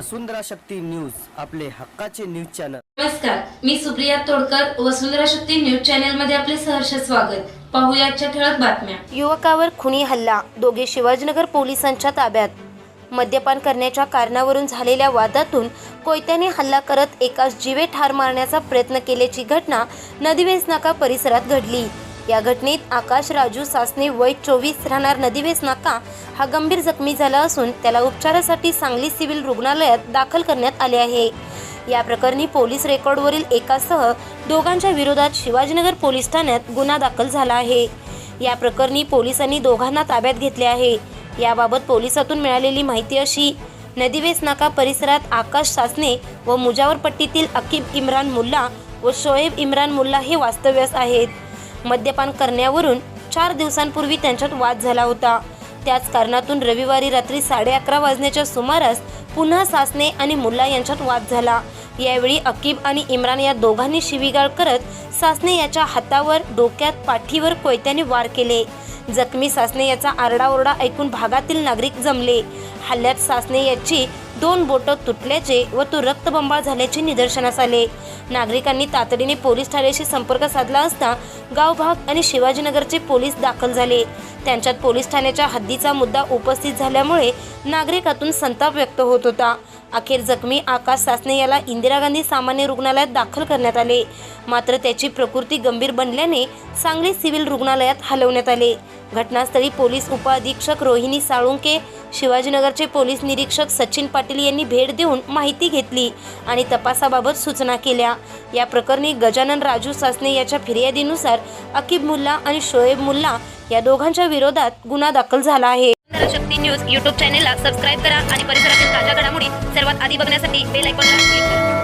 वसुंधरा Shakti news आपले हक्काचे news channel. नमस्कार मी सुप्रिया तोडकर वसुंधरा शक्ती न्यूज चॅनलमध्ये आपले सहर्ष स्वागत. पाहूया आजच्या ठळक बातम्या. युवकावर खुनी हल्ला दोघे शिवाजीनगर पोलिसांच्या ताब्यात. मद्यपान करण्याच्या कारणावरून झालेल्या वादातून कोयत्याने हल्ला करत एकास जीवे ठार मारण्याचा प्रयत्न केल्याची घटना नदीवेस नाका परिसरात घडली. या घटनेत आकाश राजू सासने वय चोवीस राहणार नदीवेस नाका हा गंभीर जखमी झाला असून त्याला उपचारासाठी सांगली सिव्हिल रुग्णालयात दाखल करण्यात आले आहे. या प्रकरणी पोलीस रेकॉर्डवरील एकासह दोघांच्या विरोधात शिवाजीनगर पोलीस ठाण्यात गुन्हा दाखल झाला आहे. या प्रकरणी पोलिसांनी दोघांना ताब्यात घेतले आहे. याबाबत पोलिसातून मिळालेली माहिती अशी नदीवेस नाका परिसरात आकाश सासने व मुजावर पट्टीतील अकीब इम्रान मुल्ला व शोएब इम्रान मुल्ला हे वास्तव्यास आहेत. मद्यपान करण्यावरून चार दिवसांपूर्वी त्यांच्यात वाद झाला होता. त्याच कारणातून रविवारी रात्री साडे अकरा वाजण्याच्या सुमारास पुन्हा सासने आणि मुल्ला यांच्यात वाद झाला. यावेळी अकीब आणि इम्रान या दोघांनी शिवीगाळ करत सासने याच्या हातावर डोक्यात पाठीवर कोयत्याने वार केले. जखमी सासने याचा आरडाओरडा ऐकून भागातील नागरिक जमले. हल्ल्यात सासने याची दोन बोटं तुटल्याचे व तो रक्तबंबाळ झाल्याचे निदर्शनास आले. नागरिकांनी तातडीने पोलीस ठाण्याशी संपर्क साधला असता गावभाग आणि शिवाजीनगरचे पोलीस दाखल झाले. त्यांच्यात पोलीस ठाण्याच्या हद्दीचा मुद्दा उपस्थित झाल्यामुळे नागरिकातून संताप व्यक्त होत होता. अखेर जखमी आकाश सासने याला इंदिरा गांधी सामान्य रुग्णालयात दाखल करण्यात आले. मात्र त्याची प्रकृती गंभीर बनल्याने सांगली सिव्हिल रुग्णालयात हलवण्यात आले. घटनास्थळी पोलीस उपअधीक्षक रोहिणी साळुंके शिवाजीनगरचे पोलीस निरीक्षक सचिन पाटील यांनी भेट देऊन माहिती घेतली आणि तपासाबाबत सूचना केल्या. या प्रकरणी गजानन राजू सासने याच्या फिर्यादीनुसार अकीब मुल्ला आणि शोएब मुल्ला या दोघांच्या विरोधात गुन्हा दाखल झाला आहे. शक्ती न्यूज यूट्यूब चॅनेलला सबस्क्राईब करा आणि परिसरातील आधी बघण्यासाठी बेल आयकॉनला क्लिक करा.